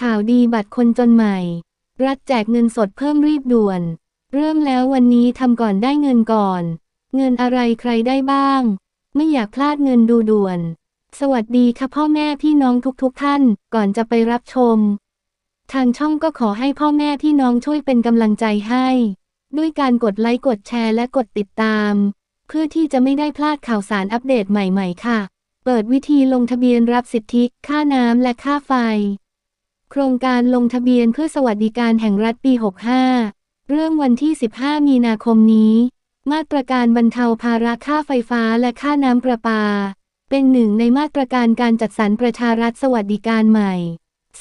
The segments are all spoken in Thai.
ข่าวดีบัตรคนจนใหม่ รัฐแจกเงินสดเพิ่มรีบด่วน เริ่มแล้ววันนี้ทำก่อนได้เงินก่อน เงินอะไรใครได้บ้าง ไม่อยากพลาดเงินดูด่วน สวัสดีค่ะพ่อแม่พี่น้องทุกๆทท่าน ก่อนจะไปรับชม ทางช่องก็ขอให้พ่อแม่พี่น้องช่วยเป็นกำลังใจให้ ด้วยการกดไลค์กดแชร์และกดติดตาม เพื่อที่จะไม่ได้พลาดข่าวสารอัปเดตใหม่ ๆ ค่ะ เปิดวิธีลงทะเบียนรับสิทธิ ค่าน้ำและค่าไฟ โครงการลงทะเบียนเพื่อสวัสดิการแห่งรัฐปี 65 เริ่มวันที่ 15 มีนาคมนี้ มาตรการบรรเทาภาระค่าไฟฟ้าและค่าน้ำประปา เป็นหนึ่งในมาตรการการจัดสรรประชารัฐสวัสดิการใหม่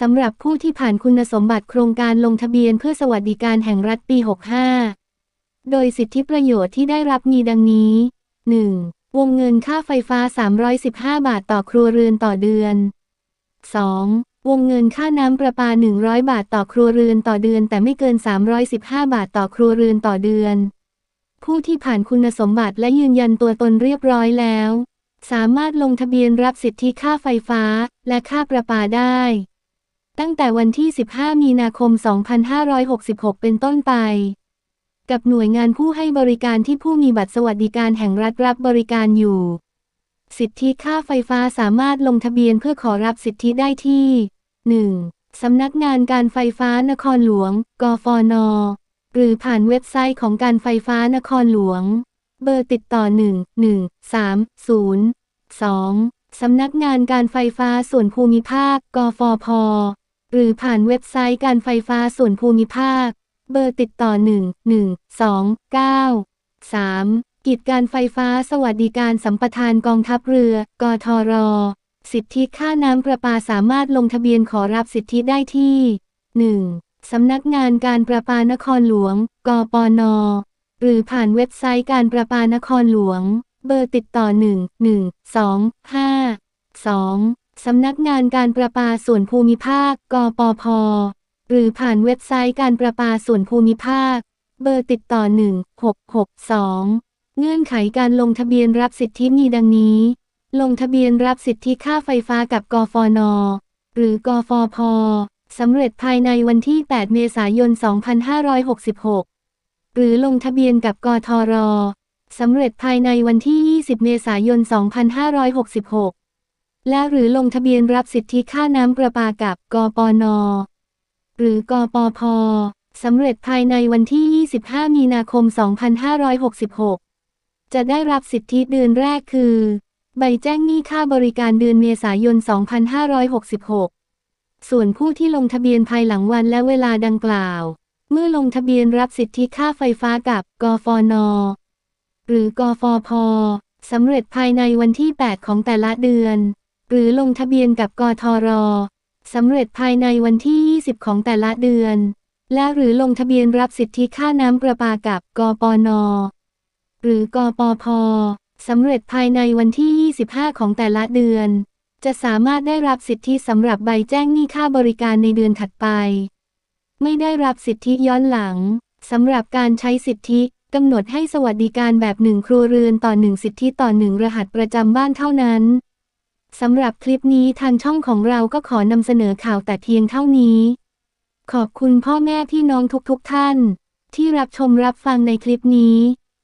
สำหรับผู้ที่ผ่านคุณสมบัติโครงการลงทะเบียนเพื่อสวัสดิการแห่งรัฐปี 65 โดยสิทธิประโยชน์ที่ได้รับมีดังนี้ 1. วงเงินค่าไฟฟ้า 315 บาทต่อครัวเรือนต่อเดือน 2. วงเงินค่าน้ำประปา 100 บาทต่อครัวเรือนต่อเดือน แต่ไม่เกิน 315 บาทต่อครัวเรือนต่อเดือน ผู้ที่ผ่านคุณสมบัติและยืนยันตัวตนเรียบร้อยแล้ว สามารถลงทะเบียนรับสิทธิค่าไฟฟ้าและค่าประปาได้ ตั้งแต่วันที่ 15 มีนาคม 2566 เป็นต้นไป กับหน่วยงานผู้ให้บริการที่ผู้มีบัตรสวัสดิการแห่งรัฐรับบริการอยู่ สิทธิค่าไฟฟ้าสามารถลงทะเบียนเพื่อขอรับสิทธิได้ที่ 1. สำนักงานการไฟฟ้านครหลวง กฟน หรือผ่านเว็บไซต์ของการไฟฟ้านครหลวง เบอร์ติดต่อ 1 1 3 0 2. สำนักงานการไฟฟ้าส่วนภูมิภาค กฟพ หรือผ่านเว็บไซต์การไฟฟ้าส่วนภูมิภาค เบอร์ติดต่อ 1 1 2 9 3. กิจการไฟฟ้าสวัสดิการสัมปทานกองทัพเรือ กทร สิทธิค่าน้ำประปาสามารถลงทะเบียนขอรับสิทธิได้ที่ 1. สำนักงานการประปานครหลวง กปน หรือผ่านเว็บไซต์การประปานครหลวง เบอร์ติดต่อ 1 1 2 5 2. สำนักงานการประปาส่วนภูมิภาค กปพ หรือผ่านเว็บไซต์การประปาส่วนภูมิภาค เบอร์ติดต่อ 1 6 6 2 เงื่อนไขการลงทะเบียนรับสิทธิมีดังนี้ ลงทะเบียนรับสิทธิค่าไฟฟ้ากับกฟน หรือกฟพสำเร็จภายในวันที่ 8 เมษายน 2566 หรือลงทะเบียนกับกทร สำเร็จภายในวันที่ 20 เมษายน 2566 และหรือลงทะเบียนรับสิทธิค่าน้ำประปากับกปน หรือกปพสำเร็จภายในวันที่ 25 มีนาคม 2566 จะได้รับสิทธิเดือนแรกคือ ใบแจ้งหนี้ค่าบริการเดือนเมษายน 2566 ส่วนผู้ที่ลงทะเบียนภายหลังวันและเวลาดังกล่าว เมื่อลงทะเบียนรับสิทธิค่าไฟฟ้ากับกฟน หรือกฟพสำเร็จภายในวันที่ 8 ของแต่ละเดือน หรือลงทะเบียนกับกทรสำเร็จภายในวันที่ 20 ของแต่ละเดือน และหรือลงทะเบียนรับสิทธิค่าน้ำประปากับกปน หรือกปพสำเร็จภายในวันที่ 25 ของแต่ละเดือน จะสามารถได้รับสิทธิสำหรับใบแจ้งหนี้ค่าบริการในเดือนถัดไป ไม่ได้รับสิทธิย้อนหลังสำหรับการใช้สิทธิกำหนดให้สวัสดิการแบบหนึ่งครัวเรือนต่อหนึ่งสิทธิต่อหนึ่งรหัสประจำบ้านเท่านั้นสำหรับคลิปนี้ทางช่องของเราก็ขอนำเสนอข่าวแต่เพียงเท่านี้ ขอบคุณพ่อแม่พี่น้องทุกๆทท่าน ที่รับชมรับฟังในคลิปนี้